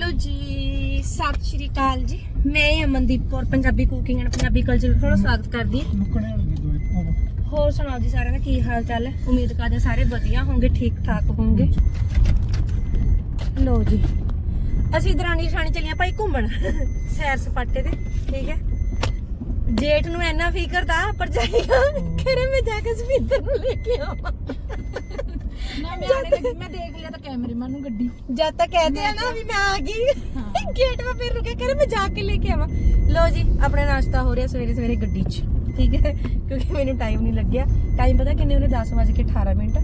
Hello ਜੀ ਸਤਿ ਸ਼੍ਰੀ ਅਕਾਲ ਜੀ। ਮੈਂ Amandeep Kaur Punjabi cooking and Punjabi culture ਤੁਹਾਡਾ ਸਵਾਗਤ ਕਰਦੀ ਹਾਂ। ਦੀ ਹੋਰ ਸੁਣਾਓ ਜੀ ਸਾਰਿਆਂ ਦਾ ਕੀ ਹਾਲ ਚਾਲ ਹੈ? ਉਮੀਦ ਕਰਦੇ ਹਾਂ ਸਾਰੇ ਵਧੀਆ ਹੋਵੋਗੇ ਠੀਕ ਠਾਕ ਹੋਵੋਗੇ ਲੋ ਜੀ ਅਸੀਂ ਦਰਾਣੀ ਠਾਣੀ ਚੱਲੀਆਂ ਭਾਈ ਘੁੰਮਣ ਸੈਰ ਸਪਾਟੇ ਤੇ ਠੀਕ ਹੈ? ਜੇਠ ਨੂੰ ਇੰਨਾ ਫਿਕਰ ਦਾ ਪਰ ਜਾਈਗਾ ਖਰੇ ਮੈਂ ਜਾ ਕੇ ਸਪੀਕਰ ਨੂੰ ਲੈ ਕੇ ਆਵਾਂ? ਨਾ ਮੈਂ ਆਣੇ ਲੱਗੀ ਮੈਂ ਦੇਖ ਲਿਆ ਤਾਂ ਕੈਮਰਾਮੈਨ ਨੂੰ ਗੱਡੀ। ਜਦ ਤੱਕ ਕਹਦੇ ਆ ਨਾ ਵੀ ਮੈਂ ਆ ਗਈ। ਗੇਟ 'ਤੇ ਫਿਰ ਰੁਕੇ ਕਰੇ ਮੈਂ ਜਾ ਕੇ ਲੈ ਕੇ ਆਵਾਂ। ਲੋ ਜੀ ਆਪਣਾ ਨਾਸ਼ਤਾ ਹੋ ਰਿਹਾ ਸਵੇਰੇ ਸਵੇਰੇ ਗੱਡੀ 'ਚ ਠੀਕ ਹੈ? ਕਿਉਂਕਿ ਮੈਨੂੰ ਟਾਈਮ ਨਹੀਂ ਲੱਗਿਆ। ਟਾਈਮ ਪਤਾ ਕਿੰਨੇ ਉਹਨੇ? 10 ਵਜੇ ਕੇ 18 ਮਿੰਟ।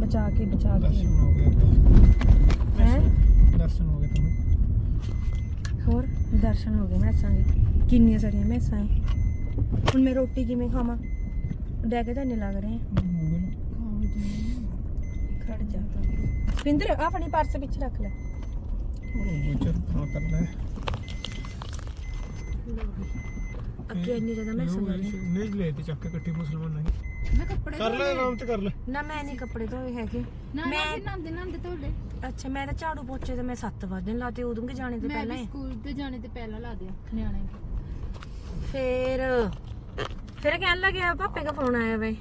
ਬਚਾ ਕੇ ਬਚਾ ਕੇ। ਦਰਸ਼ਨ ਹੋ ਗਏ ਹੈ? ਦਰਸ਼ਨ ਹੋ ਗਏ ਤੁਹਾਨੂੰ? ਹੋਰ? ਦਰਸ਼ਨ ਹੋ ਗਏ ਮੈਸਾਂ ਦੇ। ਕਿੰਨੀਆਂ ਸਾਰੀਆਂ ਮੈਸਾਂ ਹੈ ਹੁਣ ਮੈਂ ਰੋਟੀ ਕਿਵੇਂ ਖਾਵਾਂ? ਡੈਗ ਤਾਂ ਨਹੀਂ ਲੱਗ ਰਹੇ ਜਾ। ਪਿੰਦਰ ਆਪਣੀ ਪਰਸ ਵਿੱਚ ਰੱਖ ਲੈ। ਉਹ ਚਰ ਹਾਂ ਕਰ ਲੈ। ਅੱਗੇ ਇੰਨੀ ਜ਼ਿਆਦਾ ਮੈਸਾਂ ਜਾ ਰਹੀਆਂ ਨਹੀਂ ਲੈ ਤੇ ਚੱਕ ਕੇ ਇਕੱਠੀ ਮੁਸਲਮਾਨ ਨਹੀਂ ਮੈਂ ਕੱਪੜੇ ਕਰ ਲੈ ਆਰਾਮ ਤੇ ਕਰ ਲੈ। ਨਾ ਮੈਂ ਨਹੀਂ ਕੱਪੜੇ ਧੋਏ ਹੈਗੇ। ਨਾ ਮੈਂ ਮੈਂ ਨੰਦੇ ਨੰਦੇ ਤੁਹਾਡੇ ਅੱਛਾ ਮੈਂ ਤਾਂ ਝਾੜੂ ਪੋਚੇ ਤੇ ਮੈਂ 7 ਵਜੇ ਦਿਨ ਲਾਤੇ ਉਦੋਂ ਕਿ ਜਾਣੇ ਤੇ ਮੈਂ ਪਹਿਲਾਂ ਵੀ ਹੀ। ਸਕੂਲ ਤੇ ਜਾਣੇ ਤੇ ਪਹਿਲਾਂ ਲਾ ਦਿਆ ਨਿਆਣੇ ਨੂੰ। ਫੇਰ ਫਿਰ ਕਹਿਣ ਲੱਗਿਆ ਪਾਪੇ ਦਾ ਫੋਨ ਆਇਆ ਵੇ।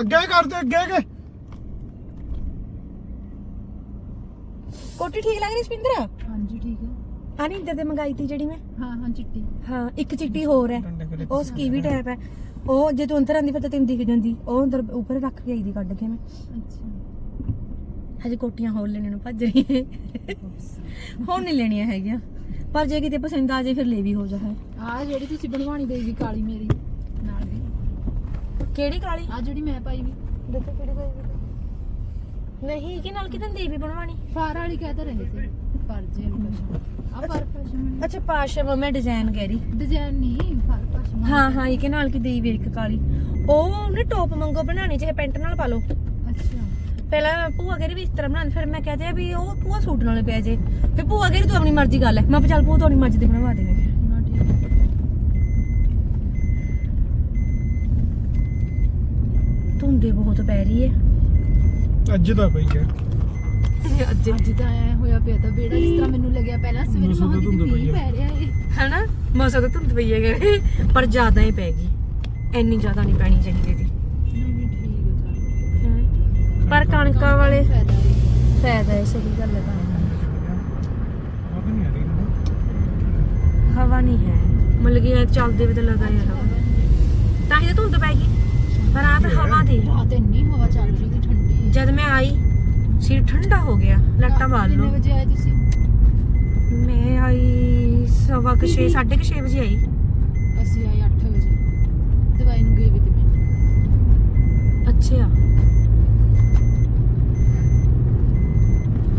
ਅੱਗੇ ਕਰ ਦੇ ਅੱਗੇ ਅੱਗੇ ਕੋਟੀ ਠੀਕ ਲੱਗ ਰਹੀ ਸਪਿੰਦਰ? ਹਾਂਜੀ ਠੀਕ ਹੈ। ਆ ਨਹੀਂ ਇੱਧਰ ਦੇ ਮੰਗਾਈ ਤੀ ਜਿਹੜੀ ਮੈਂ? ਹਾਂ ਹਾਂ ਚਿੱਟੀ। ਹਾਂ ਇੱਕ ਚਿੱਟੀ ਹੋਰ ਹੈ। ਉਹ ਸਕੀਵੀ ਟੈਪ ਹੈ। ਉਹ ਜੇ ਤੂੰ ਅੰਦਰ ਆਂਦੀ ਫਿਰ ਤਾਂ ਤੈਨੂੰ ਦਿਖ ਜਾਂਦੀ। ਉਹ ਅੰਦਰ ਉੱਪਰ ਰੱਖ ਕੇ ਆਈ ਦੀ ਕੱਢ ਕੇ ਮੈਂ। ਅੱਛਾ। ਹਜੇ ਕੋਟੀਆਂ ਹੋਰ ਲੈਣੇ ਨੂੰ ਭੱਜ ਰਹੀ ਹੈ। ਹੁਣ ਨਹੀਂ ਲੈਣੀਆਂ ਹੈਗੀਆਂ। ਪਰ ਜੇ ਕਿਤੇ ਪਸੰਦ ਆ ਜੇ ਫਿਰ ਲੈ ਵੀ ਹੋ ਜਾ ਹੈ। ਆ ਜਿਹੜੀ ਤੁਸੀਂ ਬਣਵਾਣੀ ਦੇਈ ਵੀ ਕਾਲੀ ਮੇਰੀ ਨਾਲ ਦੀ। ਕਿਹੜੀ ਕਾਲੀ? ਆ ਜਿਹੜੀ ਮੈਂ ਪਾਈ ਵੀ ਦੇਖੋ ਕਿਹੜੀ ਕੋਈ ਨਹੀਂ ਕਿ ਨਾਲ ਕਿਤੇ ਦੇਵੀ ਬਣਵਾਣੀ ਫਾਰ ਵਾਲੀ ਕਹਿ ਤਾਂ ਰਹੇ ਸੀ। ਪਰ ਜੇ ਆ ਪਰ ਪਸ਼ਮ ਅੱਛਾ ਪਾਸ਼ਾ ਮੈਂ ਡਿਜ਼ਾਈਨ ਕਹਿ ਰਹੀ। ਡਿਜ਼ਾਈਨ ਨਹੀਂ ਫਾਰ ਪਸ਼ਮ ਹਾਂ ਹਾਂ ਇਹ ਨਾਲ ਕੀ ਦੇਈ ਵੇਖ ਕਾਲੀ। ਉਹ ਉਹਨੇ ਟੌਪ ਮੰਗੋ ਬਣਾਣੀ ਚਾਹੇ ਪੈਂਟ ਨਾਲ ਪਾ ਲਓ। ਅੱਛਾ। ਪਹਿਲਾਂ ਭੂਆ ਕਹਿੰਦੀ ਵੀ ਇਸ ਤਰ੍ਹਾਂ ਬਣਾਉਣ ਫਿਰ ਮੈਂ ਕਹਤੇ ਵੀ ਉਹ ਭੂਆ ਸੂਟ ਨਾਲ ਪਿਆ ਜੇ। ਫਿਰ ਭੂਆ ਕਹਿੰਦੀ ਤੂੰ ਆਪਣੀ ਮਰਜ਼ੀ ਕਰ ਲੈ। ਮੈਂ ਕਿਹਾ ਚੱਲ ਭੂਆ ਤੂੰ ਆਪਣੀ ਮਰਜ਼ੀ ਦੀ ਬਣਵਾ ਦੇ ਮੈਂ। ਨਾ ਹੈ। ਧੁੰਦੇ ਬਹੁਤ ਪੈ ਰਹੀ ਹੈ। ਅੱਜ ਦਾ ਪਈ ਹੈ ਅੱਜ ਅੱਜ ਹੋਇਆ ਪਿਆ ਤਾਂ ਬੇੜਾ ਜਿਸ ਤਰ੍ਹਾਂ ਮੈਨੂੰ ਲੱਗਿਆ ਪਹਿਲਾਂ ਸਵੇਰੇ ਮੌਸਮ ਤਾਂ ਮਹਾਂ ਧੁੰਦ ਕਿਤੇ ਪਈ ਮੀਂਹ ਹੈ। ਪੈ ਰਿਹਾ ਏ। ਹਨਾ? ਮੌਸਮ ਤਾਂ ਧੁੰਦ ਪਈ ਹੈ ਕਹਿੰਦੇ ਪਰ ਜ਼ਿਆਦਾ ਹੀ ਪੈ ਗਈ। ਇੰਨੀ ਜ਼ਿਆਦਾ ਨਹੀਂ ਪੈਣੀ ਚਾਹੀਦੀ ਸੀ ਨਹੀਂ ਨਹੀਂ ਠੀਕ ਹੈ ਚੱਲ। ਪਰ ਕਣਕਾਂ ਵਾਲੇ ਫਾਇਦਾ ਹੈ ਸਹੀ ਗੱਲ ਹੈ ਹਵਾ ਨਹੀਂ ਹੈ। ਮਤਲਬ ਕਿ ਚੱਲਦੇ ਵੀ ਤਾਂ ਲੱਗਾ ਯਾਰ ਤਾਂ ਹੀ ਤਾਂ ਧੁੰਦ ਪੈ ਗਈ। ਪਰ ਆ ਤਾਂ ਹਵਾ ਦੀ। ਰਾਤ ਇੰਨੀ ਹਵਾ ਚੱਲ ਰਹੀ ਸੀ ਜਦ ਮੈਂ ਆਈ ਸਿਰ ਠੰਡਾ ਹੋ ਗਿਆ ਲੱਟਾਂ ਬਾਲ ਕਿੰਨੇ ਲੋ ਵਜੇ ਆਏ ਤੁਸੀਂ? ਮੈਂ ਆਈ ਸਵਾ ਕੁ ਸਾਢੇ ਕੁ ਵਜੇ ਆਈ। ਅਸੀਂ ਆਏ 8 ਵਜੇ। ਦਵਾਈ ਨੂੰ ਗਈ ਵੀ ਤੇ ਮੈਂ ਅੱਛਾ।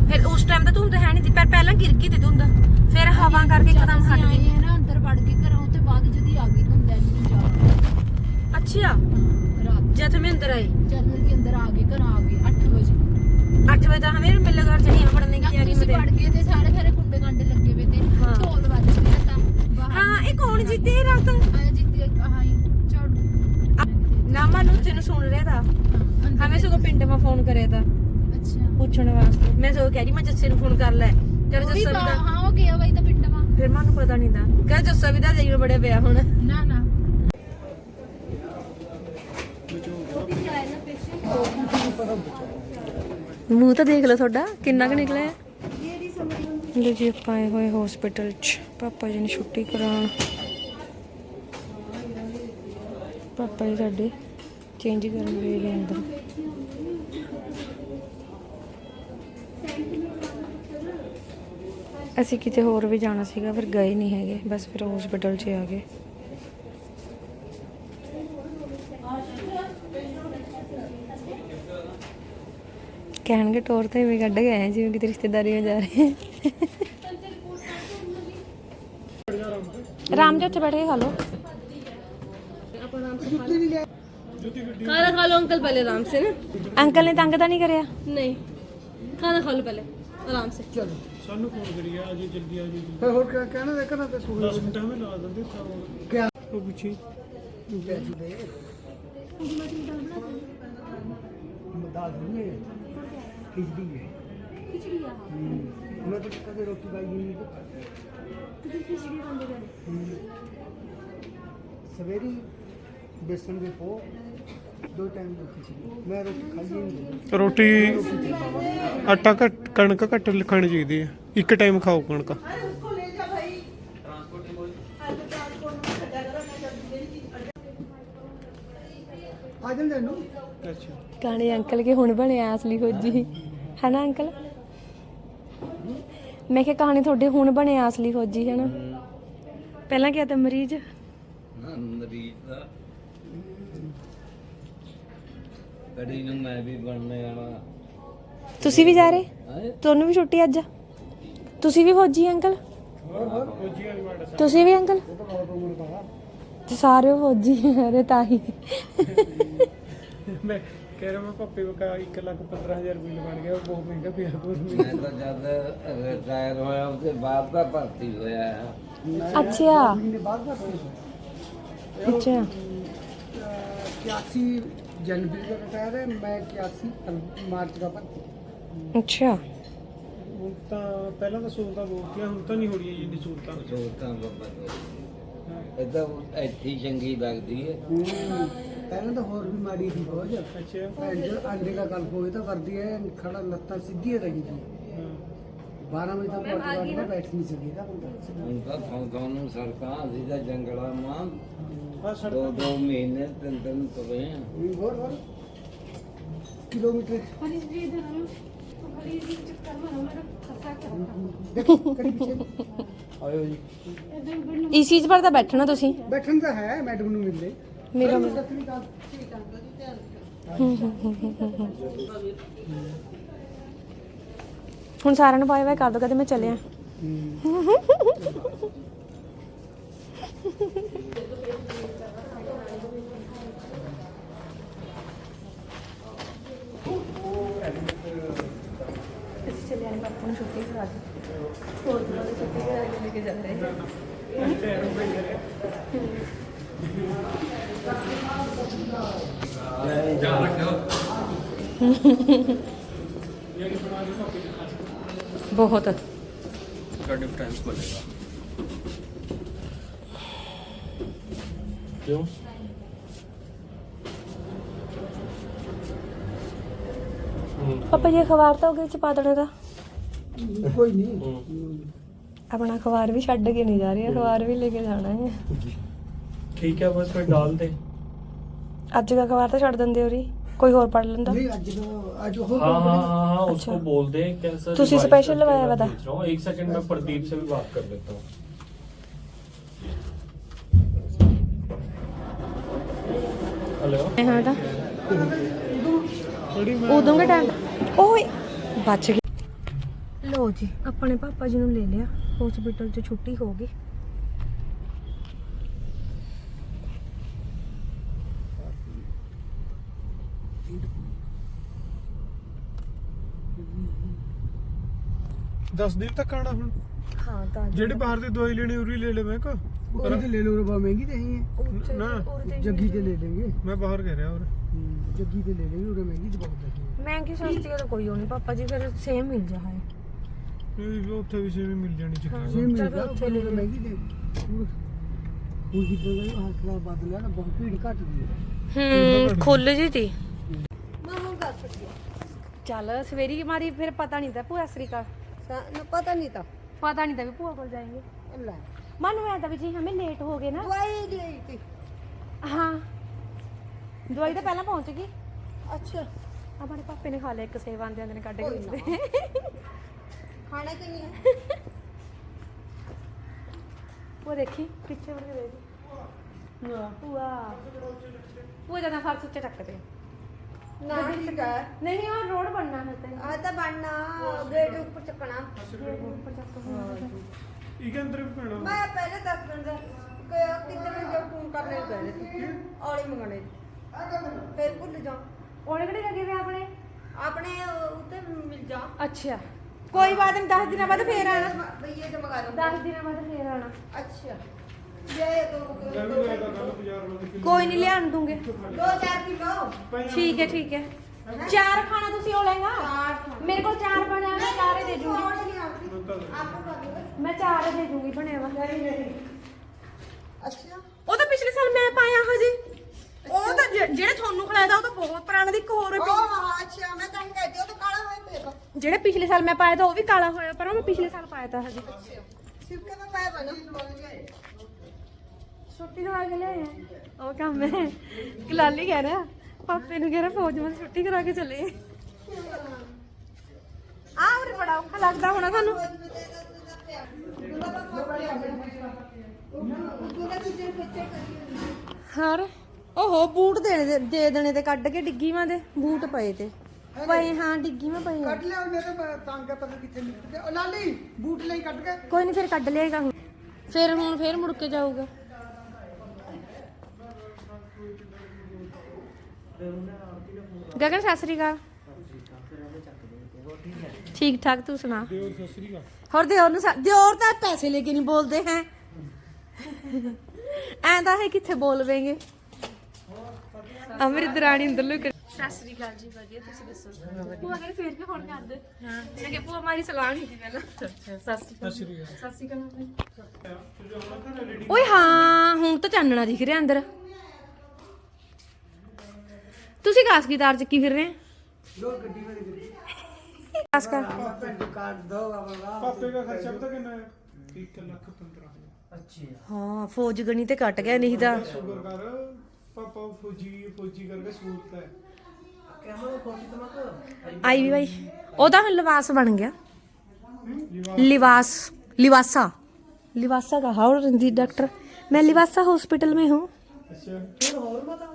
ਫਿਰ ਉਸ ਟਾਈਮ ਤਾਂ ਧੁੰਦ ਹੈ ਨਹੀਂ ਸੀ ਪਰ ਪਹਿਲਾਂ ਗਿਰ ਗਈ ਤੇ ਧੁੰਦ। ਫਿਰ ਹਵਾ ਕਰਕੇ ਇੱਕਦਮ ਹਟ ਗਈ। ਆ ਨਾ ਅੰਦਰ ਵੜ ਕੇ ਘਰੋਂ ਤੇ ਬਾਅਦ ਜਦੀ ਆ ਗਈ ਧੁੰਦ ਐਨੀ ਜ਼ਿਆਦਾ। ਅੱਛਾ। ਹਾਂ ਰਾਤ ਜਦ ਮੈਂ ਅੰਦਰ ਆਈ। ਚਰਨਲ ਦੇ ਅੰਦਰ ਆ ਗਏ ਘਰ ਆ ਗਏ 8 ਵਜੇ। 8 ਵਜੇ ਤਾਂ ਹਮੇ ਮਿਲ ਘਰ ਚੜੀ ਪੜਨੇ ਨਾ में ਨਾ ਮਨ ਨੂੰ ਸੁਣ ਰਿਹਾ ਤਾਂ। ਹਮੇ ਸਗੋਂ ਪਿੰਡ ਮਾ ਫੋਨ ਕਰਿਆ ਤਾਂ। ਅੱਛਾ। ਪੁੱਛਣ ਵਾਸਤੇ। ਮੈਂ ਸਗੋਂ ਕਹਿ ਰਹੀ ਮੈਂ ਜੱਸੇ ਨੂੰ ਫੋਨ ਕਰ ਲੈ। ਚਲ ਜੱਸਾ ਵੀ ਬਾ- ਦਾ ਹਾਂ ਉਹ ਗਿਆ ਬਾਈ ਤਾਂ ਪਿੰਡ ਮਾ। ਫਿਰ ਮੈਨੂੰ ਪਤਾ ਨਹੀਂ ਤਾਂ। ਕਹ ਜੱਸਾ ਵੀ ਦਾ ਜਾਈ ਬੜੇ ਪਿਆ ਹੁਣ। ਨਾ ਨਾ। ਮੂੰਹ ਤਾਂ ਦੇਖ ਲਓ ਤੁਹਾਡਾ, ਕਿੰਨਾ ਕੁ ਨਿਕਲਿਆ ਲੋ ਜੀ, ਆਪਾਂ ਆਏ ਹੋਏ ਹਸਪੀਟਲ ਚ। ਪਾਪਾ ਜੀ ਨੇ ਛੁੱਟੀ ਕਰਾਉਣ। ਪਾਪਾ ਜੀ ਸਾਡੇ ਚੇਂਜ ਕਰਨ ਗਏ ਨੇ ਅੰਦਰ। ਅਸੀਂ ਕਿਤੇ ਹੋਰ ਵੀ ਜਾਣਾ ਸੀਗਾ, ਫਿਰ ਗਏ ਨਹੀਂ ਹੈਗੇ। ਬਸ ਫਿਰ ਹਸਪੀਟਲ 'ਚ ਆ ਗਏ। ਕਹਿਣਗੇ ਟੋਰ ਤੇ ਵੀ ਕੱਢ ਕੇ ਆਏ ਜਿਵੇਂ ਕਿਤੇ ਰਿਸ਼ਤੇਦਾਰੀ ਹੋ ਜਾ ਰਹੇ ਰਾਮ ਜੀ ਉੱਥੇ ਬੈਠ ਕੇ ਖਾ ਲਓ। ਅੰਕਲ ਨੇ। ਤੰਗ ਤਾਂ ਨਹੀਂ ਕਰਿਆ? ਨਹੀਂ ਖਾਣਾ ਖਾ ਲਓ ਪਹਿਲੇ ਖਿਚੜੀ ਹੈ। ਖਿਚੜੀ ਆ। ਮੈਂ ਤਾਂ ਕਦੇ ਰੋਟੀ ਖਾਈ ਨਹੀਂ ਤੁਸੀਂ ਖਿਚੜੀ ਖਾਂਦੇ ਕਦੇ ਸਵੇਰੀ ਬੇਸਣ ਦੇ ਪੋ ਦੋ ਟਾਈਮ ਦੀ ਖਿਚੜੀ। ਮੈਂ ਰੋਟੀ ਖਾਈ ਹੀ ਨਹੀਂ। ਰੋਟੀ ਆਟਾ ਘੱਟ ਕਣਕ ਘੱਟ ਖਾਣੀ ਚਾਹੀਦੀ ਹੈ। ਇੱਕ ਟਾਈਮ ਖਾਓ ਕਣਕ। ਆ ਜਾਂਦੇ ਨੂੰ ਅੱਛਾ। ਕਾਣੇ ਅੰਕਲ ਕੇ ਹੁਣ ਬਣਿਆ ਅਸਲੀ ਫੌਜੀ ਹੈਨਾ ਅੰਕਲ? ਮੈਂ ਕਿਹਾ ਕਹਾਣੀ ਤੁਹਾਡੇ ਹੁਣ ਬਣਿਆ ਅਸਲੀ ਫੌਜੀ ਹੈਨਾ? ਪਹਿਲਾਂ ਕਿਹਾ ਤਾਂ ਮਰੀਜ਼। ਮਰੀਜ਼ ਦਾ। ਕੜੀ ਨੂੰ ਮੈਂ ਵੀ ਬਣਨੇ ਵਾਲਾ ਤੁਸੀਂ ਵੀ ਜਾ ਰਹੇ? ਹੈ? ਤੁਹਾਨੂੰ ਵੀ ਛੁੱਟੀ ਅੱਜ? ਤੁਸੀਂ ਵੀ ਫੌਜੀ ਅੰਕਲ? ਤੁਸੀਂ ਵੀ ਅੰਕਲ? ਤੇ ਸਾਰੇ ਫੌਜੀ ਅਰੇ ਤਾਹੀ ਮੈਂ ਕਹਿ ਰਿਹਾ ਮੈਂ ਪੱਪੇ 1 ਲੱਖ 15000 ਬਿੱਲ ਬਣ ਗਿਆ ਉਹ ਬਹੁਤ ਮਹਿੰਗਾ ਪਿਆ ਬਹੁਤ ਮੈਂ ਤਾਂ ਜਦ ਰਿਟਾਇਰ ਹੋਇਆ ਉਹਦੇ ਬਾਅਦ ਦਾ ਭਰਤੀ ਹੋਇਆ। ਅੱਛਾ। ਮਹੀਨੇ ਬਾਅਦ ਦਾ ਅੱਛਾ। 81 ਜਨਵਰੀ ਦਾ ਰਿਟਾਇਰ ਹੈ ਮੈਂ 81 ਮਾਰਚ ਦਾ ਭਰਤੀ। ਅੱਛਾ। ਹੁਣ ਤਾਂ ਪਹਿਲਾਂ ਤਾਂ ਸਹੂਲਤਾਂ ਬਹੁਤ ਹੁਣ ਤਾਂ ਨਹੀਂ ਹੋ ਰਹੀਆਂ ਜੀ ਇੰਨੀ ਸਹੂਲਤਾਂ। ਇਹ ਇੱਥੇ ਚੰਗੀ ਲੱਗਦੀ ਹੈ। ਪਹਿਲਾਂ ਤਾਂ ਹੋਰ ਵੀ ਮਾੜੀ ਸੀ ਬਹੁਤ। ਅੱਛਾ। ਭੈਣ ਜੋ ਦਾ ਗਲਪ ਹੋਵੇ ਤਾਂ ਕਰਦੀ ਹੈ ਖੜਾ ਲੱਤਾਂ ਸਿੱਧੀਆਂ ਰਹੀ ਜੀ 12 ਵਜੇ ਤੱਕ ਪਹੁੰਚ ਬੈਠ ਨਹੀਂ ਸਕੀਦਾ ਹੁਣ ਤਾਂ ਥਾਂ ਨੂੰ ਸਰਕਾਰ ਅਸੀਂ ਤਾਂ ਜੰਗਲਾ ਮਾਂ ਦੋ ਦੋ ਮਹੀਨੇ ਤਿੰਨ ਤਿੰਨ ਤੁਰੇ ਹੋਰ ਹੋਰ। ਕਿਲੋਮੀਟਰ। ਦੇਖੋ ਕੜੀ ਪਿੱਛੇ। ਆਇਓ ਜੀ। ਇਸੀ ਪਰ ਤਾਂ ਬੈਠਣਾ ਤੁਸੀਂ। ਬੈਠਣ ਤਾਂ ਹੈ ਮੈਡਮ ਨੂੰ ਮਿਲਦੇ। ਮੇਰਾ ਸਤਿ ਸ਼੍ਰੀ ਅਕਾਲ। ਹੁਣ ਸਾਰਿਆਂ ਨੂੰ ਬਾਏ ਬਾਏ ਕਰ ਕਦੇ ਮੈਂ ਚੱਲਿਆ। ਕਰਾ ਕੇ ਲੈ ਕੇ ਜਾਂਦੇ ਬਹੁਤ। ਕਿਉਂ? ਪਾਪਾ ਜੀ ਅਖਬਾਰ ਤਾਂ ਉਹਦੇ ਚ ਪਾ ਦੇਣਾ ਦਾ। ਕੋਈ ਨਹੀਂ। ਆਪਣਾ ਅਖਬਾਰ ਵੀ ਛੱਡ ਕੇ ਨਹੀਂ ਜਾ ਰਹੀ ਅਖਬਾਰ ਵੀ ਲੈ ਕੇ ਜਾਣਾ ਹੈ ਠੀਕ ਹੈ ਬਸ ਫਿਰ ਡਾਲ ਦੇ ਅੱਜ ਦਾ ਅਖਬਾਰ ਤਾਂ ਛੱਡ ਦਿੰਦੇ ਹੋਰੀ ਕੋਈ ਹੋਰ ਪੜ ਲੈਂਦਾ ਨਹੀਂ ਅੱਜ ਦਾ ਅੱਜ ਉਹ हाँ हाँ हाँ हाँ अच्छा। उसको बोल दे कैसा तो उसी revise special करके लगाया मैं बता। भेज रहा हूँ एक सेकंड में प्रदीप से भी बात कर लेता हूँ हेलो ਹਾਂ ਤਾਂ ਉਦੋਂ ਦਾ ਟਾਈਮ ਓਏ ਬਚ ਗਈ ਲੋ ਜੀ ਆਪਣੇ ਪਾਪਾ ਜੀ ਨੂੰ ਲੈ ਲਿਆ। ਹਸਪੀਟਲ ਤੋਂ ਛੁੱਟੀ ਹੋ ਗਈ। ਦਸ ਦਿਨ ਤੱਕ ਆਣਾ ਹੁਣ? ਹਾਂ ਤਾਂ ਜਿਹੜੀ ਬਾਹਰ ਦੀ ਦਵਾਈ ਲੈਣੀ ਉਰੀ ਲੈ ਲੈ ਮੈਂ ਕੋ ਉਹਦੇ ਤੇ ਲੈ ਲਓ ਰਬਾ ਮਹਿੰਗੀ ਤੇ ਹੀ ਹੈ ਨਾ। ਜੱਗੀ ਤੇ ਲੈ ਲੇਗੇ ਮੈਂ ਬਾਹਰ ਕਹਿ ਰਿਹਾ ਹੋਰ। ਜੱਗੀ ਤੇ ਲੈ ਲੇਗੇ ਉਰੇ ਮਹਿੰਗੀ ਤੇ ਬਹੁਤ ਹੈ ਮਹਿੰਗੀ ਸਸਤੀ ਤਾਂ ਕੋਈ ਹੋਣੀ ਪਾਪਾ ਜੀ ਫਿਰ ਸੇਮ ਮਿਲ ਜਾ ਇਹ ਵੀ ਉੱਥੇ ਵੀ ਸੇਮ ਹੀ ਮਿਲ ਜਾਣੀ ਹਾਂ। ਚੰਗੀ ਸੇਮ ਮਿਲ ਚਲੋ ਉੱਥੇ ਪਰ ਮਹਿੰਗੀ ਦੇ ਉਹ ਜਿੱਦਾਂ ਦਾ ਹਸਪਤਾਲ ਬਦਲ ਗਿਆ ਬਹੁਤ ਭੀੜ ਘੱਟ ਗਈ ਹੈ। ਹੂੰ ਖੁੱਲ ਜੀ ਤੀ। ਮਾਮੂ ਕਰ ਸਕਦੀ ਚੱਲ ਸਵੇਰੀ ਮਾਰੀ ਫਿਰ ਪਤਾ ਨਹੀਂ ਤਾਂ ਭੂਆ ਸ੍ਰੀਕਾ ਸਾਨੂੰ ਪਤਾ ਨਹੀਂ ਤਾਂ। ਪਤਾ ਨਹੀਂ ਤਾਂ ਵੀ ਭੂਆ ਕੋਲ ਜਾਏਂਗੇ। ਲੈ। ਮਨ ਹੋਇਆ ਤਾਂ ਵੀ ਜੀ ਹਮੇ ਲੇਟ ਹੋ ਗਏ ਨਾ। ਦਵਾਈ ਲਈ ਸੀ ਹਾਂ। ਦਵਾਈ ਤਾਂ ਪਹਿਲਾਂ ਪਹੁੰਚ ਗਈ। ਅੱਛਾ। ਆਪਣੇ ਪਾਪੇ ਨੇ ਖਾ ਲਿਆ ਇੱਕ ਸੇਬ ਆਂਦੇ ਆਂਦੇ ਨੇ ਕੱਢ ਕੇ ਖਾਣਾ ਦੇਖੀ ਪਿੱਛੇ ਮੁੜ ਕੇ ਦੇਖੀ ਨਾ ਭੂਆ। ਭੂਆ ਜਨਾ ਫਰਸ ਉੱਤੇ ਦੇ। ਨਹੀਂ ਉਹ ਰੋਡ ਬਣਨਾ ਹੈ ਤੇ। ਆ ਤਾਂ ਬਣਨਾ ਗੇਟ ਉੱਪਰ ਚੱਕਣਾ। ਉੱਪਰ ਚੱਕ ਅੰਦਰ ਵੀ ਪੈਣਾ? ਮੈਂ ਪਹਿਲੇ ਦੱਸ ਦਿੰਦਾ। ਕਿ ਕਿੱਧਰ ਜਾ ਫੋਨ ਕਰ ਲੈ ਪਹਿਲੇ ਔਲੇ ਮੰਗਣੇ। ਫਿਰ ਭੁੱਲ ਜਾ। ਔਲੇ ਕਿਹੜੇ ਲੱਗੇ ਆਪਣੇ? ਆਪਣੇ ਉੱਤੇ ਮਿਲ ਜਾ। ਅੱਛਾ। ਕੋਈ ਬਾਤ ਨਹੀਂ 10 ਦਿਨਾਂ ਬਾਅਦ ਫੇਰ ਆਣਾ। ਭਈਏ ਤੇ ਮਗਾ ਲਓ। 10 ਦਿਨਾਂ ਬਾਅਦ ਫੇਰ ਆਣਾ। ਅੱਛਾ। ਕੋਈ ਨਹੀਂ ਲਿਆਣ ਦੂੰਗੇ। ਦੋ ਚਾਰ ਕਿਲੋ। ਠੀਕ ਹੈ ਠੀਕ ਹੈ। ਚਾਰ ਖਾਣਾ ਤੁਸੀਂ ਹੋ ਲੈਗਾ? ਮੇਰੇ ਕੋਲ ਚਾਰ ਬਣਿਆ ਮੈਂ ਚਾਰੇ ਦੇ ਦੂੰਗੀ। ਮੈਂ ਚਾਰੇ ਦੇ ਦੂੰਗੀ ਬਣਿਆ ਵਾ। ਅੱਛਾ। ਉਹ ਤਾਂ ਪਿਛਲੇ ਸਾਲ ਮੈਂ ਪਾਇਆ ਹਜੇ। ਉਹ ਤਾਂ ਜਿਹੜੇ ਤੁਹਾਨੂੰ ਖਿਲਾਇਆ ਉਹ ਤਾਂ ਬਹੁਤ ਪੁਰਾਣੇ ਦੀ ਇੱਕ ਹੋਰ ਉਹ ਅੱਛਾ ਮੈਂ ਤਾਂ ਕਹਿੰਦੀ ਉਹ ਤਾਂ ਜਿਹੜੇ ਪਿਛਲੇ ਸਾਲ ਮੈਂ ਪਾਇਆ ਤਾਂ ਉਹ ਵੀ ਕਾਲਾ ਹੋਇਆ ਪਰ ਉਹ ਮੈਂ ਪਿਛਲੇ ਸਾਲ ਪਾਇਆ ਤਾਂ ਹਜੇ। ਸਿਰਕੇ ਮੈਂ ਪਾਇਆ ਬਣਾ ਛੁੱਟੀ ਕਰਾ ਕੇ ਲਿਆਏ ਆ। ਉਹ ਕੰਮ ਹੈ। ਕਲਾਲੀ ਕਹਿ ਰਿਹਾ ਪਾਪੇ ਨੂੰ ਕਹਿ ਰਿਹਾ ਫੌਜ ਮੈਂ ਛੁੱਟੀ ਕਰਾ ਕੇ ਚੱਲੇ। ਆ ਉਰੇ ਬੜਾ ਔਖਾ ਲੱਗਦਾ ਹੋਣਾ ਤੁਹਾਨੂੰ। ਹੋਰ? ਓਹੋ ਬੂਟ ਦੇ ਦੇ- ਦੇ ਦੇਣੇ ਤੇ ਕੱਢ ਕੇ ਡਿੱਗੀ ਮਾਂ ਦੇ ਬੂਟ ਪਏ ਤੇ। ਪਏ ਹਾਂ ਡਿੱਗੀ ਮਾਂ ਆ। ਕੱਢ ਲਿਆ ਮੇਰੇ ਤਾਂ ਤੰਗ ਪਤਾ ਕਿੱਥੇ ਨਿਕਲ ਗਿਆ। ਉਹ ਲਾਲੀ ਬੂਟ ਲਈ ਕੱਢ ਕੇ। ਕੋਈ ਨਹੀਂ ਫਿਰ ਕੱਢ ਲਿਆਏਗਾ ਹੁਣ। ਫਿਰ ਹੁਣ ਫਿਰ ਮੁੜ ਕੇ ਜਾਊਗਾ। ਗਗਨ ਸਤਿ ਸ੍ਰੀ ਅਕਾਲ। ਠੀਕ ਠਾਕ ਤੂੰ ਸੁਣਾ? ਦਿਓ ਸਤਿ ਸ੍ਰੀ ਅਕਾਲ। ਹੋਰ ਦਿਓਰ ਨੂੰ ਸਾ- ਦਿਓਰ ਤਾਂ ਪੈਸੇ ਲੈ ਕੇ ਨਹੀਂ ਬੋਲਦੇ ਹੈ। ਐਂ ਤਾਂ ਹੈ ਕਿੱਥੇ ਬੋਲ ਵੇਂਗੇ ਅਮਰ ਦਰਾਣੀ ਅੰਦਰ ਲੁਕ ਸਤਿ ਸ੍ਰੀ ਅਕਾਲ ਜੀ ਵਧੀਆ ਤੁਸੀਂ ਦੱਸੋ? ਭੂਆ ਕਹਿੰਦੇ ਫੇਰ ਵੀ ਫੋਨ ਕਰਦੇ ਹਾਂ ਮੈਂ ਕਿ ਭੂਆ ਮਾਰੀ ਸਲਾਹ ਨਹੀਂ ਸੀ ਪਹਿਲਾਂ। ਸਤਿ ਸ੍ਰੀ ਅਕਾਲ। ਸਤਿ ਸ੍ਰੀ ਅਕਾਲ। ਸਤਿ ਸ਼੍ਰੀ ਅਕਾਲ ਓਏ ਹਾਂ ਹੁਣ ਤਾਂ ਚਾਨਣਾ ਦਿਖ ਰਿਹਾ ਅੰਦਰ। ਤੁਸੀਂ ਗਾਸ ਕੀ ਤਾਰ ਚੱਕੀ ਫਿਰ ਰਹੇ ਲੋਕ ਗੱਡੀ ਵਾਲੀ ਗੱਡੀ। ਗਾਸ ਕਰ ਦੋ ਪਾਪੇ ਦਾ ਖਰਚਾ ਪਤਾ ਕਿੰਨਾ ਹੈ? 1 ਲੱਖ 15 ਹਾਂ ਫੌਜ ਗਣੀ ਤੇ ਕੱਟ ਗਿਆ ਨਹੀਂ ਤਾਂ। ਸ਼ੁਕਰ ਕਰ ਪਾਪਾ ਫੌਜੀ ਫੌਜੀ ਕਰਕੇ ਸਹੂਲਤ ਹੈ। ਆਈ ਵੀ ਬਾਈ ਉਹਦਾ ਹੁਣ ਲਿਵਾਸ ਬਣ ਗਿਆ लिबास लिबासा लिबासा का हाउ रंजीत डॉक्टर मैं लिबासा हॉस्पिटल में हूँ ਅੱਛਾ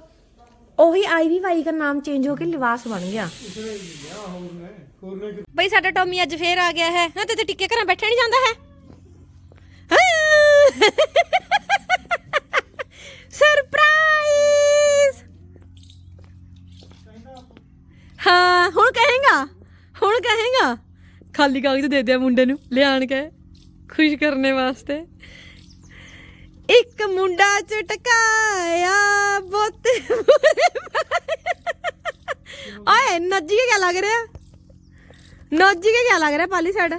ਉਹੀ ਆਈਵੀ ਵਾਈ ਦਾ ਨਾਮ ਚੇਂਜ ਹੋ ਕੇ ਲਿਬਾਸ ਬਣ ਗਿਆ ਇਸਨੇ ਲਿਆ ਹੋਰ ਨੇ ਹੋਰ ਨੇ ਕਿ- ਬਈ ਸਾਡਾ ਟੋਮੀ ਅੱਜ ਫੇਰ ਆ ਗਿਆ ਹੈ ਹਾਂ ਤੇ ਤੇ ਟਿੱਕੇ ਘਰਾਂ ਬੈਠਿਆ ਨਹੀਂ ਜਾਂਦਾ ਹੈ ਸਰਪ੍ਰਾਈਜ਼ ਹਾਂ, ਹੁਣ ਕਹੇਗਾ ਹੁਣ ਕਹੇਗਾ। ਖਾਲੀ ਕਾਗਜ਼ ਦੇ ਦਿਆ ਮੁੰਡੇ ਨੂੰ ਲਿਆਣ ਕੇ, ਖੁਸ਼ ਕਰਨੇ ਵਾਸਤੇ। ਇੱਕ ਮੁੰਡਾ ਚਟਕਾਇਆ ਬੁੱਤ ਓਏ, ਨੱਜੀ ਕੇ ਕੀ ਲੱਗ ਰਿਹਾ? ਨੱਜੀ ਕੇ ਕੀ ਲੱਗ ਰਿਹਾ ਪਾਲੀ ਸਾਈਡ?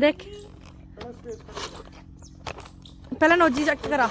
ਦੇਖ। ਪਹਿਲਾਂ ਨੋਜੀ ਚੈੱਕ ਕਰਾ।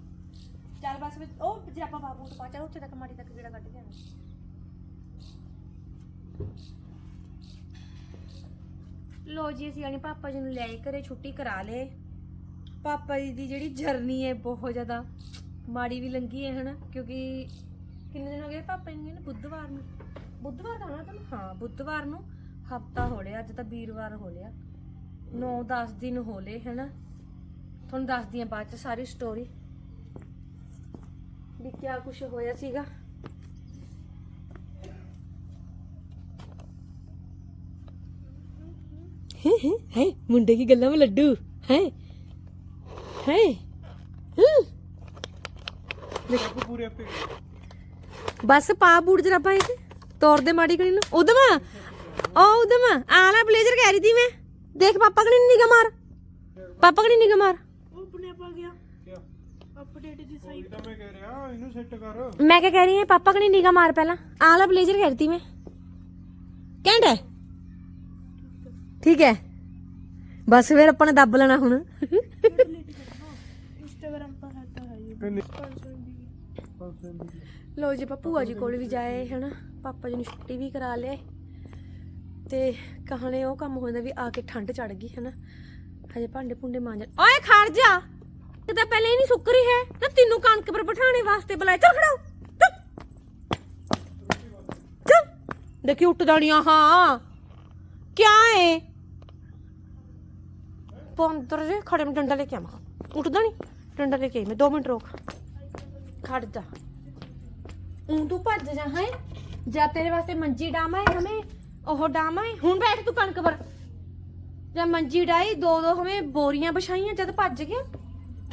ਚੱਲ ਬਸ ਵਿੱਚ, ਉਹ ਜੇ ਆਪਾਂ ਬਾਬੂ ਤੋਂ ਪਾ ਉੱਥੇ ਤੱਕ ਮਾੜੀ ਤੱਕ ਜਿਹੜਾ ਕੱਢ ਕੇ ਆਣਾ ਲੋ ਜੀ, ਅਸੀਂ ਆਣੀ ਪਾਪਾ ਜੀ ਨੂੰ ਲੈ ਆਏ ਘਰੇ, ਛੁੱਟੀ ਕਰਾ ਲਏ। ਪਾਪਾ ਜੀ ਦੀ ਜਿਹੜੀ ਜਰਨੀ ਹੈ, ਬਹੁਤ ਜ਼ਿਆਦਾ ਮਾੜੀ ਵੀ ਲੰਗੀ ਹੈ, ਹਨਾ? ਕਿਉਂਕਿ ਕਿੰਨੇ ਦਿਨ ਹੋ ਗਏ ਪਾਪਾ ਜੀ ਨੂੰ? ਬੁੱਧਵਾਰ ਨੂੰ। ਬੁੱਧਵਾਰ ਦਾ ਹੋਣਾ ਤੁਹਾਨੂੰ? ਹਾਂ, ਬੁੱਧਵਾਰ ਨੂੰ ਹਫਤਾ ਹੋ ਲਿਆ ਅੱਜ ਤਾਂ ਵੀਰਵਾਰ ਹੋ ਲਿਆ 9-10 ਦਿਨ ਹੋ ਲਏ, ਹਨਾ? ਤੁਹਾਨੂੰ ਦੱਸਦੀ ਆ ਬਾਅਦ ਚ ਸਾਰੀ ਸਟੋਰੀ ਵੀ ਕਿਆ ਕੁਝ ਹੋਇਆ ਸੀਗਾ। ਹੈ ਹੈ ਹੈ ਮੁੰਡੇ ਕੀ ਗੱਲਾਂ ਵਿੱਚ ਲੱਡੂ? ਹੈ? ਹੈ? ਦੇਖੋ ਪੂਰੇ ਆਪੇ ਬਸ ਪਾ ਬੂਟ ਜਰਾਬਾਂ ਇਹ ਤੋਰ ਦੇ ਮਾੜੀ ਕਣੀ ਨੂੰ। ਉਦਮ ਓ ਉਦਮ ਆਲਾ ਬਲੇਜ਼ਰ ਕਹਿ ਰਹੀ ਸੀ ਮੈਂ। ਦੇਖ ਪਾਪਾ ਕਣੀ ਨਿਗਾ ਮਾਰ। ਪਾਪਾ ਕਣੀ ਨਿਗਾ ਮਾਰ। ਤਾਂ ਮੈਂ ਕਹਿ ਰਿਹਾ ਇਹਨੂੰ ਸੈੱਟ ਕਰ। ਮੈਂ ਕਿਆ ਕਹਿ ਰਹੀ ਹਾਂ ਪਾਪਾ ਕਣੀ ਨਿਗਾ ਮਾਰ ਪਹਿਲਾਂ? ਆਲਾ ਬਲੇਜ਼ਰ ਕਹਿ ਰਹੀ ਸੀ ਮੈਂ। ਕਹਿੰਦਾ ਹੈ? ਠੀਕ ਹੈ ਬਸ ਫਿਰ ਆਪਾਂ ਨੇ ਦੱਬ ਲੈਣਾ ਹੁਣ। ਲੋ ਜੀ ਭੂਆ ਜੀ ਕੋਲ ਵੀ ਜਾਏ ਹਨਾ? ਪਾਪਾ ਜੀ ਨੂੰ ਛੁੱਟੀ ਵੀ ਕਰਾ ਲਿਆ। ਤੇ ਕਹਾਣੇ ਉਹ ਕੰਮ ਹੋ ਜਾਂਦਾ ਵੀ ਆ ਕੇ ਠੰਡ ਚੜ ਗਈ ਹਨਾ? ਹਜੇ ਭਾਂਡੇ ਭੁੰਡੇ ਮਾਂਜਣ। ਓਏ ਖੜ ਜਾ! ਇਹ ਤਾਂ ਪਹਿਲਾਂ ਹੀ ਨਹੀਂ ਸੁੱਕ ਰਹੀ ਹੈ। ਨਾ ਤੈਨੂੰ ਕਣਕ ਪਰ ਬਿਠਾਣੇ ਵਾਸਤੇ ਬੁਲਾਇਆ। ਚੱਲ ਖੜਾਓ ਚੱਲ। ਦੇਖੀ ਉੱਠ ਜਾਣੀਆਂ, ਹਾਂ। ਕਿਆ ਹੈ ਪੰਦਰ ਜੇ, ਖੜੇ ਮੈਂ ਡੰਡਾ ਲੈ ਕੇ ਆਵਾਂ। ਉੱਠਦਾ ਨਹੀਂ ਡੰਡਾ ਲੈ ਕੇ ਆਈ ਮੈਂ। 2 ਮਿੰਟ ਰੋਕ। ਖੜ ਜਾ। ਊਂ ਤੂੰ ਭੱਜ ਜਾ, ਹੈ? ਜਾਂ ਤੇਰੇ ਵਾਸਤੇ ਮੰਜੀ ਡਾਮਾ ਹੈ ਹਮੇ? ਉਹ ਡਾਮਾ ਹੈ ਹੁਣ ਬੈਠ ਤੂੰ ਕਣਕ ਪਰ। ਜਾਂ ਮੰਜੀ ਡਾਈ ਦੋ ਦੋ ਹਮੇ ਬੋਰੀਆਂ ਵਿਛਾਈਆਂ ਜਦ ਭੱਜ ਗਿਆ।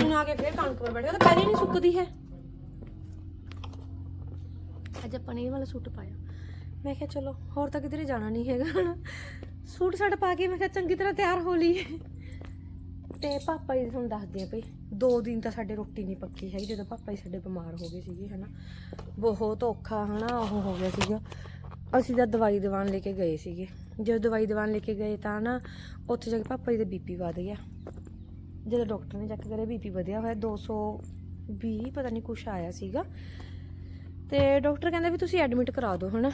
ਹੁਣ ਆ ਕੇ ਫੇਰ ਕਣਕ ਪਰ ਬੈਠ ਗਿਆ ਤਾਂ ਪਹਿਲੇ ਨਹੀਂ ਸੁੱਕਦੀ ਹੈ। ਅੱਜ ਆਪਾਂ ਨੇ ਇਹ ਵਾਲਾ ਸੂਟ ਪਾਇਆ। ਮੈਂ ਕਿਹਾ ਚਲੋ, ਹੋਰ ਤਾਂ ਕਿਧਰੇ ਜਾਣਾ ਨਹੀਂ ਹੈਗਾ। ਹਨਾ ਸੂਟ ਸਾਟ ਪਾ ਕੇ ਮੈਂ ਕਿਹਾ ਚੰਗੀ ਤਰ੍ਹਾਂ ਤਿਆਰ ਹੋ ਲਈਏ। ਤੇ ਪਾਪਾ ਜੀ ਤੁਹਾਨੂੰ ਦੱਸਦੇ ਆ ਭਈ ਦੋ ਦਿਨ ਤਾਂ ਸਾਡੇ ਰੋਟੀ ਨਹੀਂ ਪੱਕੀ ਹੈਗੀ, ਜਦੋਂ ਪਾਪਾ ਜੀ ਸਾਡੇ ਬਿਮਾਰ ਹੋ ਗਏ ਸੀਗੇ, ਹਨਾ। ਬਹੁਤ ਔਖਾ, ਹਨਾ, ਉਹ ਹੋ ਗਿਆ ਸੀਗਾ। ਅਸੀਂ ਤਾਂ ਦਵਾਈ ਦੀਵਾਨ ਲੈ ਕੇ ਗਏ ਸੀਗੇ। ਜਦੋਂ ਦਵਾਈ ਦੀਵਾਨ ਲੈ ਕੇ ਗਏ ਤਾਂ ਨਾ, ਉੱਥੇ ਜਾ ਕੇ ਪਾਪਾ ਜੀ ਦਾ ਬੀਪੀ ਵੱਧ ਗਿਆ। ਜਦੋਂ ਡਾਕਟਰ ਨੇ ਚੈੱਕ ਕਰਿਆ, ਬੀਪੀ ਵਧਿਆ ਹੋਇਆ 220 ਪਤਾ ਨਹੀਂ ਕੁਛ ਆਇਆ ਸੀਗਾ। ਤੇ ਡਾਕਟਰ ਕਹਿੰਦਾ ਵੀ ਤੁਸੀਂ ਐਡਮਿਟ ਕਰਾ ਦਿਓ, ਹਨਾ।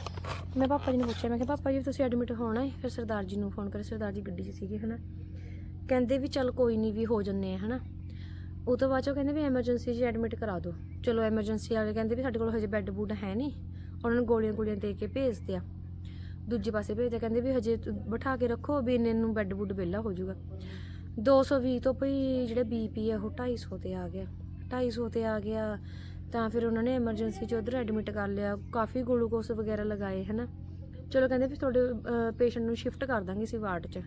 ਮੈਂ ਪਾਪਾ ਜੀ ਨੂੰ ਪੁੱਛਿਆ, ਮੈਂ ਕਿਹਾ, ਪਾਪਾ ਜੀ, ਤੁਸੀਂ ਐਡਮਿਟ ਹੋਣਾ ਹੈ ਫਿਰ ਸਰਦਾਰ ਜੀ ਨੂੰ ਫੋਨ ਕਰਿਆ, ਸਰਦਾਰ ਜੀ ਗੱਡੀ 'ਚ ਸੀਗੇ, ਹਨਾ। ਕਹਿੰਦੇ ਵੀ ਚੱਲ ਕੋਈ ਨਹੀਂ ਵੀ ਹੋ ਜੰਨੇ ਆ, ਹਨਾ। ਉਹ ਤੋਂ ਬਾਅਦ ਚੋਂ ਕਹਿੰਦੇ ਵੀ ਐਮਰਜੈਂਸੀ 'ਚ ਐਡਮਿਟ ਕਰਾ ਦਿਓ। ਚਲੋ, ਐਮਰਜੈਂਸੀ ਵਾਲੇ ਕਹਿੰਦੇ ਵੀ ਸਾਡੇ ਕੋਲ ਹਜੇ ਬੈੱਡ ਬੂਡ ਹੈ ਨਹੀਂ ਉਹਨਾਂ ਨੂੰ ਗੋਲੀਆਂ ਗੋਲੀਆਂ ਦੇ ਕੇ ਭੇਜਦੇ ਆ ਦੂਜੇ ਪਾਸੇ ਭੇਜਦੇ, ਕਹਿੰਦੇ ਵੀ ਹਜੇ ਬਿਠਾ ਕੇ ਰੱਖੋ ਵੀ ਇੰਨੇ ਨੂੰ ਬੈੱਡ ਬੂਡ ਵਿਹਲਾ ਹੋ ਜਾਊਗਾ। 220 ਤੋਂ ਭਈ ਜਿਹੜੇ ਬੀਪੀ ਆ, ਉਹ 250 ਤੇ ਆ ਗਿਆ। 250 ਤੇ ਆ ਗਿਆ, ਤਾਂ ਫਿਰ ਉਹਨਾਂ ਨੇ ਐਮਰਜੈਂਸੀ 'ਚ ਉਧਰ ਐਡਮਿਟ ਕਰ ਲਿਆ। ਕਾਫੀ ਗਲੂਕੋਸ ਵਗੈਰਾ ਲਗਾਏ, ਹਨਾ? ਚਲੋ ਕਹਿੰਦੇ ਵੀ ਤੁਹਾਡੇ ਪੇਸ਼ੈਂਟ ਨੂੰ ਸ਼ਿਫਟ ਕਰ ਦਾਂਗੇ ਅਸੀਂ ਵਾਰਡ 'ਚ।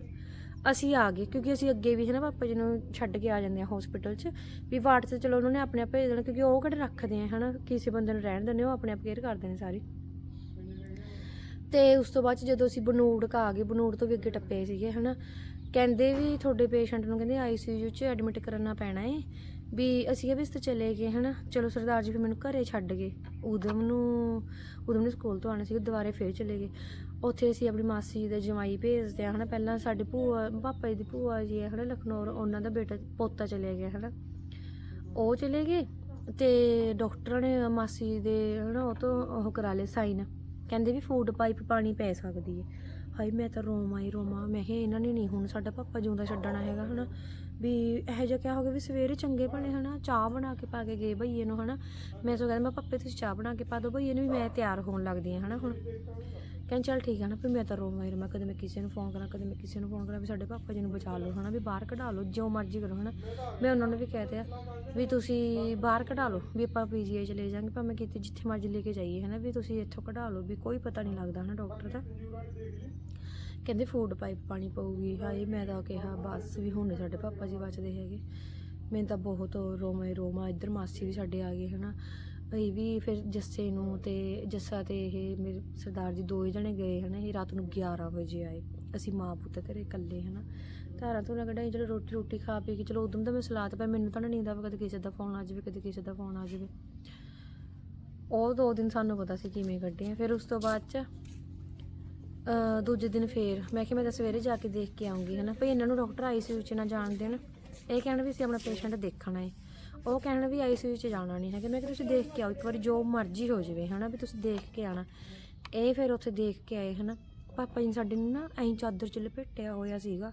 ਅਸੀਂ ਆ ਗਏ, ਕਿਉਂਕਿ ਅਸੀਂ ਅੱਗੇ ਵੀ ਹੈ ਨਾ ਪਾਪਾ ਜੀ ਨੂੰ ਛੱਡ ਕੇ ਆ ਜਾਂਦੇ ਆ ਹਸਪੀਟਲ 'ਚ। ਵੀ ਵਾਰਡ 'ਚ ਚਲੋ ਉਹਨਾਂ ਨੇ ਆਪਣੇ ਆਪ ਭੇਜ ਦੇਣਾ, ਕਿਉਂਕਿ ਉਹ ਕਿਹੜੇ ਰੱਖਦੇ ਆ, ਹਨਾ? ਕਿਸੇ ਬੰਦੇ ਨੂੰ ਰਹਿਣ ਦਿੰਦੇ, ਉਹ ਆਪਣੇ ਆਪ ਕੇਅਰ ਕਰਦੇ ਨੇ ਸਾਰੀ। ਤੇ ਉਸ ਤੋਂ ਬਾਅਦ 'ਚ ਜਦੋਂ ਅਸੀਂ ਬਨੂੜ ਕਾ ਆ ਗਏ, ਬਨੂੜ ਤੋਂ ਵੀ ਅੱਗੇ ਟੱਪੇ ਸੀਗੇ, ਹਨਾ? ਕਹਿੰਦੇ ਵੀ ਤੁਹਾਡੇ ਪੇਸ਼ੈਂਟ ਨੂੰ ਕਹਿੰਦੇ ਆਈਸੀਯੂ 'ਚ ਐਡਮਿਟ ਕਰਨਾ ਪੈਣਾ ਏ, ਵੀ ਅਸੀਂ ਕਿਹਾ ਵੀ ਇਸ ਤੇ ਚਲੇ ਗਏ ਹਨਾ, ਚਲੋ ਸਰਦਾਰ ਜੀ ਫਿਰ ਮੈਨੂੰ ਘਰੇ ਛੱਡ ਗਏ। ਉਦਮ ਨੂੰ ਉਦਮ ਨੇ ਸਕੂਲ ਤੋਂ ਆਣਾ ਸੀ ਦੁਬਾਰੇ ਫੇਰ ਚਲੇ ਗਏ। ਉੱਥੇ ਅਸੀਂ ਆਪਣੀ ਮਾਸੀ ਦੇ ਜਮਾਈ ਭੇਜਦੇ ਆ ਹਨਾ, ਪਹਿਲਾਂ ਸਾਡੇ ਭੂਆ, ਪਾਪਾ ਜੀ ਦੀ ਭੂਆ ਜੀ ਹੈ ਹਨਾ ਲਖਨੌਰ, ਉਹਨਾਂ ਦਾ ਬੇਟਾ, ਪੋਤਾ ਚਲੇ ਗਿਆ ਹਨਾ। ਉਹ ਚਲੇ ਗਏ ਤੇ ਡਾਕਟਰ ਨੇ ਮਾਸੀ ਦੇ ਹਨਾ, ਉਹ ਤੋਂ ਉਹ ਕਰਾ ਲਏ ਸਾਈਨ ਕਹਿੰਦੇ ਵੀ ਫੂਡ ਪਾਈਪ ਪਾਣੀ ਪੈ ਸਕਦੀ ਹੈ ਹਾਏ, ਮੈਂ ਤਾਂ ਰੋਵਾਂ ਹੀ ਰੋਵਾਂ। ਮੈਂ ਕਿਹਾ, ਇਹਨਾਂ ਨੇ ਨਹੀਂ ਹੁਣ ਸਾਡਾ ਪਾਪਾ ਜਿਉਂਦਾ ਛੱਡਣਾ ਹੈਗਾ, ਹਨਾ? ਵੀ ਇਹੋ ਜਿਹਾ ਕਿਹਾ ਹੋ ਗਿਆ ਵੀ ਸਵੇਰੇ ਚੰਗੇ ਭਲੇ, ਹਨਾ? ਚਾਹ ਬਣਾ ਕੇ ਪਾ ਕੇ ਗਏ ਭਈਏ ਨੂੰ, ਹਨਾ? ਮੈਂ ਸੋ ਕਹਿੰਦਾ, ਮੈਂ ਪਾਪੇ, ਤੁਸੀਂ ਚਾਹ ਬਣਾ ਕੇ ਪਾ ਦਿਓ। ਭਈਏ ਨੂੰ ਵੀ ਮੈਂ ਤਿਆਰ ਹੋਣ ਲੱਗਦੀ ਹਾਂ, ਹਨਾ ਹੁਣ? ਕਹਿੰਦੇ ਚੱਲ ਠੀਕ ਹੈ ਨਾ, ਵੀ ਮੈਂ ਤਾਂ ਰੋਵਾਂ ਹੀ ਰੋਵਾਂ, ਕਦੇ ਮੈਂ ਕਿਸੇ ਨੂੰ ਫੋਨ ਕਰਾਂ, ਕਦੇ ਮੈਂ ਕਿਸੇ ਨੂੰ ਫੋਨ ਕਰਾਂ, ਵੀ ਸਾਡੇ ਪਾਪਾ ਜੀ ਨੂੰ ਬਚਾ ਲਓ, ਹਨਾ, ਵੀ ਬਾਹਰ ਕਢਾ ਲਓ ਜੋ ਮਰਜ਼ੀ ਕਰੋ, ਹਨਾ। ਮੈਂ ਉਹਨਾਂ ਨੂੰ ਵੀ ਕਹਿ ਦਿਆ ਵੀ ਤੁਸੀਂ ਬਾਹਰ ਕਢਾ ਲਓ, ਵੀ ਆਪਾਂ ਪੀਜੀਆਈ ਚਲੇ ਜਾਾਂਗੇ, ਭਾਵੇਂ ਕਿਤੇ ਜਿੱਥੇ ਮਰਜ਼ੀ ਲੈ ਕੇ ਜਾਈਏ, ਹਨਾ, ਵੀ ਤੁਸੀਂ ਇੱਥੋਂ ਕਢਾ ਲਓ, ਵੀ ਕੋਈ ਪਤਾ ਨਹੀਂ ਲੱਗਦਾ, ਹਨਾ ਡਾਕਟਰ ਦਾ। ਕਹਿੰਦੇ ਫੂਡ ਪਾਈਪ ਪਾਣੀ ਪਊਗੀ, ਹਾਏ, ਮੈਂ ਤਾਂ ਕਿਹਾ, ਬਸ ਵੀ ਹੁਣ ਸਾਡੇ ਪਾਪਾ ਜੀ ਬਚਦੇ ਹੈਗੇ। ਮੈਨੂੰ ਤਾਂ ਬਹੁਤ ਰੋਮਾ ਹੀ ਰੋਮਾ ਇੱਧਰ ਮਾਸੀ ਵੀ ਸਾਡੇ ਆ ਗਏ, ਹਨਾ। ਇਹ ਵੀ ਫਿਰ ਜੱਸੇ ਨੂੰ ਤੇ ਜੱਸਾ ਤੇ ਇਹ ਮੇਰੇ ਸਰਦਾਰ ਜੀ ਦੋ ਹੀ ਜਣੇ ਗਏ ਹਨਾ, ਇਹ ਰਾਤ ਨੂੰ 11 ਵਜੇ ਆਏ। ਅਸੀਂ ਮਾਂ ਪੁੱਤ ਘਰੇ ਇਕੱਲੇ ਹਨਾ। ਧਾਰਾਂ ਤੋਂ ਕਢਾਈ ਚਲੋ ਰੋਟੀ ਰੋਟੀ ਖਾ ਪੀ ਕੇ, ਚਲੋ ਉਦੋਂ ਤਾਂ ਮੈਂ ਸਲਾਤ ਪਿਆ ਮੈਨੂੰ ਤਾਂ ਨਾ ਨੀਂਦ ਆਵੇ ਕਦੇ ਕਿਸੇ ਦਾ ਫੋਨ ਆ ਜਾਵੇ, ਕਦੇ ਕਿਸੇ ਦਾ ਫੋਨ ਆ ਜਾਵੇ। ਉਹ ਦੋ ਦਿਨ ਸਾਨੂੰ ਪਤਾ ਸੀ ਕਿਵੇਂ ਕੱਢੇ ਆ। ਫਿਰ ਉਸ ਤੋਂ ਬਾਅਦ ਚ ਦੂਜੇ ਦਿਨ ਫੇਰ ਮੈਂ ਕਿਹਾ ਮੈਂ ਤਾਂ ਸਵੇਰੇ ਜਾ ਕੇ ਦੇਖ ਕੇ ਆਉਂਗੀ ਹਨਾ। ਭਈ ਇਹਨਾਂ ਨੂੰ ਡਾਕਟਰ ਆਈਸੀਯੂ ਚ ਨਾ ਜਾਣ ਦੇਣ। ਇਹ ਕਹਿਣ ਵੀ ਅਸੀਂ ਆਪਣਾ ਪੇਸ਼ੈਂਟ ਦੇਖਣਾ ਹੈ ਉਹ ਕਹਿਣ ਵੀ ਆਈਸੀਯੂ ਚ ਜਾਣਾ ਨਹੀਂ ਹੈਗਾ। ਮੈਂ ਕਿਹਾ ਤੁਸੀਂ ਦੇਖ ਕੇ ਆਓ, ਇੱਕ ਵਾਰੀ ਜੋ ਮਰਜ਼ੀ ਹੋ ਜਾਵੇ, ਹਨਾ, ਵੀ ਤੁਸੀਂ ਦੇਖ ਕੇ ਆਣਾ। ਇਹ ਫਿਰ ਉੱਥੇ ਦੇਖ ਕੇ ਆਏ, ਹਨਾ। ਪਾਪਾ ਜੀ ਨੇ ਸਾਡੇ ਨੂੰ ਨਾ ਐਂ ਚਾਦਰ ਚ ਲਪੇਟਿਆ ਹੋਇਆ ਸੀਗਾ।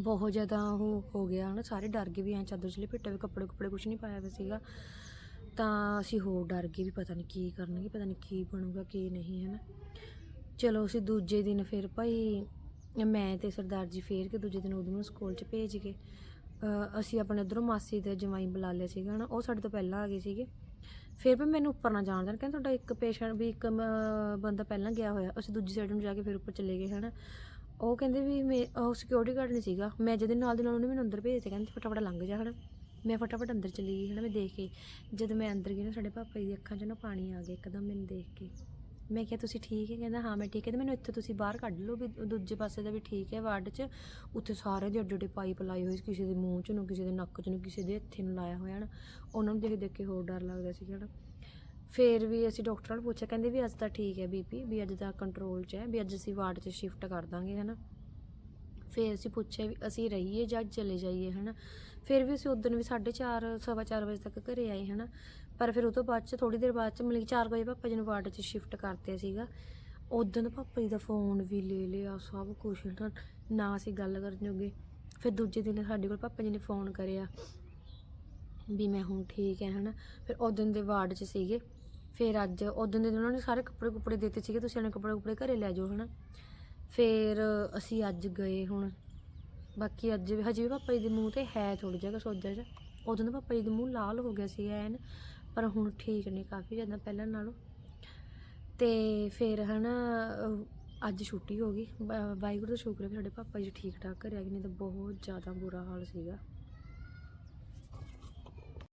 ਬਹੁਤ ਜ਼ਿਆਦਾ ਉਹ ਹੋ ਗਿਆ, ਹਨਾ, ਸਾਰੇ ਡਰ ਗਏ ਵੀ ਐਂ ਚਾਦਰ ਚ ਲਪੇਟਿਆ ਵੀ ਕੱਪੜੇ ਕੁੱਪੜੇ ਕੁਝ ਨਹੀਂ ਪਾਇਆ ਹੋਇਆ ਸੀਗਾ। ਤਾਂ ਅਸੀਂ ਹੋਰ ਡਰ ਗਏ ਵੀ ਪਤਾ ਨਹੀਂ ਕੀ ਕਰਨਗੇ, ਪਤਾ ਨਹੀਂ ਕੀ ਬਣੂਗਾ, ਕੀ ਨਹੀਂ, ਹਨਾ। ਚਲੋ ਅਸੀਂ ਦੂਜੇ ਦਿਨ ਫਿਰ ਭਾਈ ਮੈਂ ਤੇ ਸਰਦਾਰ ਜੀ ਫੇਰ ਕੇ ਦੂਜੇ ਦਿਨ ਉਹਨੂੰ ਸਕੂਲ 'ਚ ਭੇਜ ਗਏ। ਅਸੀਂ ਆਪਣੇ ਉਧਰੋਂ ਮਾਸੀ ਦੇ ਜਵਾਈ ਬੁਲਾ ਲਿਆ ਸੀਗਾ ਨਾ ਉਹ ਸਾਡੇ ਤੋਂ ਪਹਿਲਾਂ ਆ ਗਏ ਸੀਗੇ। ਫਿਰ ਵੀ ਮੈਨੂੰ ਉੱਪਰ ਨਾ ਜਾਣ ਦੇਣ, ਕਹਿੰਦੇ ਤੁਹਾਡਾ ਇੱਕ ਪੇਸ਼ੈਂਟ ਵੀ ਇੱਕ ਬੰਦਾ ਪਹਿਲਾਂ ਗਿਆ ਹੋਇਆ, ਅਸੀਂ ਦੂਜੀ ਸਾਈਡ ਨੂੰ ਜਾ ਕੇ ਫਿਰ ਉੱਪਰ ਚਲੇ ਗਏ ਹਨਾ। ਉਹ ਕਹਿੰਦੇ ਵੀ ਮੈਂ, ਉਹ ਸਿਕਿਉਰਿਟੀ ਗਾਰਡ ਨਹੀਂ ਸੀਗਾ, ਮੈਂ ਜਿਹਦੇ ਨਾਲ ਦੇ ਨਾਲ ਉਹਨੇ ਮੈਨੂੰ ਅੰਦਰ ਭੇਜ ਦਿੱਤੇ, ਕਹਿੰਦੇ ਫਟਾਫਟ ਲੰਘ ਜਾ ਹਨਾ। ਮੈਂ ਫਟਾਫਟ ਅੰਦਰ ਚਲੀ ਗਈ ਹਨਾ, ਮੈਂ ਦੇਖ ਕੇ, ਜਦ ਮੈਂ ਅੰਦਰ ਗਈ ਨਾ, ਸਾਡੇ ਪਾਪਾ ਜੀ ਦੀ ਅੱਖਾਂ 'ਚ ਨਾ ਪਾਣੀ ਆ ਗਿਆ ਇੱਕਦਮ ਮੈਨੂੰ ਦੇਖ ਕੇ। ਮੈਂ ਕਿਹਾ, ਤੁਸੀਂ ਠੀਕ ਹੈ? ਕਹਿੰਦਾ, ਹਾਂ, ਮੈਂ ਠੀਕ ਹੈ। ਤੇ ਮੈਨੂੰ ਇੱਥੇ ਤੁਸੀਂ ਬਾਹਰ ਕੱਢ ਲਓ ਵੀ ਦੂਜੇ ਪਾਸੇ ਦਾ ਵੀ ਠੀਕ ਹੈ ਵਾਰਡ 'ਚ। ਉੱਥੇ ਸਾਰੇ ਦੇ ਅੱਡੇ ਅੱਡੇ ਪਾਈਪ ਲਾਈ ਹੋਈ ਸੀ, ਕਿਸੇ ਦੇ ਮੂੰਹ 'ਚ ਨੂੰ, ਕਿਸੇ ਦੇ ਨੱਕ 'ਚ ਨੂੰ, ਕਿਸੇ ਦੇ ਹੱਥੇ ਨੂੰ ਲਾਇਆ ਹੋਇਆ ਨਾ। ਉਹਨਾਂ ਨੂੰ ਦੇਖ ਦੇਖ ਕੇ ਹੋਰ ਡਰ ਲੱਗਦਾ ਸੀ ਨਾ ਫੇਰ ਵੀ ਅਸੀਂ ਡਾਕਟਰਾਂ ਨਾਲ ਪੁੱਛਿਆ, ਕਹਿੰਦੇ ਵੀ ਅੱਜ ਤਾਂ ਠੀਕ ਹੈ ਬੀਪੀ, ਵੀ ਅੱਜ ਦਾ ਕੰਟਰੋਲ 'ਚ ਹੈ, ਵੀ ਅੱਜ ਅਸੀਂ ਵਾਰਡ 'ਚ ਸ਼ਿਫਟ ਕਰ ਦਾਂਗੇ, ਹਨਾ। ਫਿਰ ਅਸੀਂ ਪੁੱਛਿਆ ਵੀ ਅਸੀਂ ਰਹੀਏ ਜਾਂ ਚਲੇ ਜਾਈਏ, ਹਨਾ। ਫਿਰ ਵੀ ਅਸੀਂ ਉਦੋਂ ਵੀ 4:30 ਸਵਾ ਚਾਰ ਵਜੇ ਤੱਕ ਘਰੇ ਆਏ, ਹਨਾ। ਪਰ ਫਿਰ ਉਹ ਤੋਂ ਬਾਅਦ ਚ ਥੋੜੀ ਦੇਰ ਬਾਅਦ ਚ ਮਤਲਬ ਕਿ 4 ਵਜੇ ਪਾਪਾ ਜੀ ਨੂੰ ਵਾਰਡ 'ਚ ਸ਼ਿਫਟ ਕਰਤੇ ਸੀਗਾ। ਉਦੋਂ ਪਾਪਾ ਜੀ ਦਾ ਫੋਨ ਵੀ ਲੈ ਲਿਆ, ਸਭ ਕੁਝ ਨਾ ਅਸੀਂ ਗੱਲ ਕਰਨ ਜੋਗੇ। ਫਿਰ ਦੂਜੇ ਦਿਨ ਸਾਡੇ ਕੋਲ ਪਾਪਾ ਜੀ ਨੇ ਫੋਨ ਕਰਿਆ ਵੀ ਮੈਂ ਹੁਣ ਠੀਕ ਹੈ, ਹਨਾ। ਫਿਰ ਉਦੋਂ ਦੇ ਵਾਰਡ 'ਚ ਸੀਗੇ। ਫਿਰ ਅੱਜ ਉਦੋਂ ਦੇ ਦਿਨ ਉਹਨਾਂ ਨੇ ਸਾਰੇ ਕੱਪੜੇ ਕੁੱਪੜੇ ਦਿੱਤੇ ਸੀਗੇ, ਤੁਸੀਂ ਆਪਣੇ ਕੱਪੜੇ ਕੁੱਪੜੇ ਘਰੇ ਲੈ ਜਾਓ, ਹਨਾ। ਫਿਰ ਅਸੀਂ ਅੱਜ ਗਏ ਹੁਣ। ਬਾਕੀ ਅੱਜ ਹਜੇ ਵੀ ਪਾਪਾ ਜੀ ਦੇ ਮੂੰਹ ਤੇ ਹੈ ਥੋੜੀ ਜਗ੍ਹਾ ਕੁ ਸੋਜਾ ਜਿਹਾ। ਉਦੋਂ ਤਾਂ ਪਾਪਾ ਜੀ ਦਾ ਮੂੰਹ ਲਾਲ ਹੋ ਗਿਆ ਸੀ, ਐਨ। ਪਰ ਹੁਣ ਠੀਕ ਨੇ ਕਾਫੀ ਜ਼ਿਆਦਾ ਪਹਿਲਾਂ ਨਾਲੋਂ। ਤੇ ਫਿਰ ਹਨਾ ਅਹ, ਅੱਜ ਛੁੱਟੀ ਹੋ ਗਈ। ਵਾ- ਵਾਹਿਗੁਰੂ ਦਾ ਸ਼ੁਕਰ ਹੈ ਵੀ ਸਾਡੇ ਪਾਪਾ ਜੀ ਠੀਕ ਠਾਕ ਘਰੇ ਆ ਗਏ ਨਹੀਂ ਤਾਂ ਬਹੁਤ ਜ਼ਿਆਦਾ ਬੁਰਾ ਹਾਲ ਸੀਗਾ।